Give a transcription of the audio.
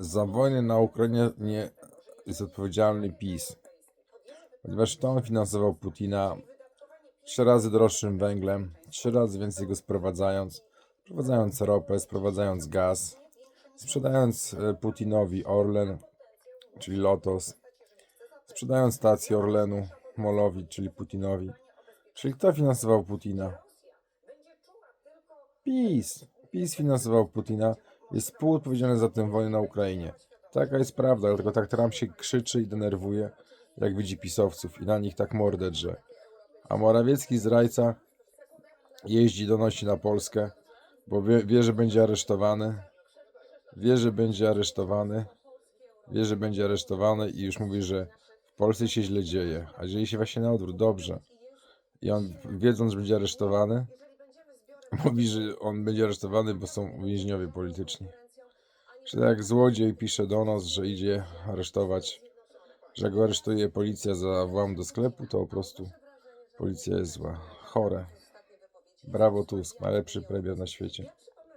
Za wojnę na Ukrainie nie jest odpowiedzialny PiS, ponieważ to on finansował Putina trzy razy droższym węglem, trzy razy więcej go sprowadzając, sprowadzając ropę, sprowadzając gaz, sprzedając e, Putinowi Orlen, czyli Lotos, sprzedając stację Orlenu Molowi, czyli Putinowi. Czyli kto finansował Putina? PiS. PiS finansował Putina, jest współodpowiedzialny za tę wojnę na Ukrainie. Taka jest prawda, tylko tak Trump się krzyczy i denerwuje, jak widzi pisowców i na nich tak mordę drze. A Morawiecki zdrajca jeździ, donosi na Polskę, bo wie, wie, że będzie aresztowany. Wie, że będzie aresztowany. Wie, że będzie aresztowany i już mówi, że w Polsce się źle dzieje. A dzieje się właśnie na odwrót, dobrze. I on, wiedząc, że będzie aresztowany, mówi, że on będzie aresztowany, bo są więźniowie polityczni. Że tak jak złodziej pisze do nas, że idzie aresztować, że go aresztuje policja za włam do sklepu, to po prostu policja jest zła. Chore. Brawo Tusk, najlepszy premier na świecie.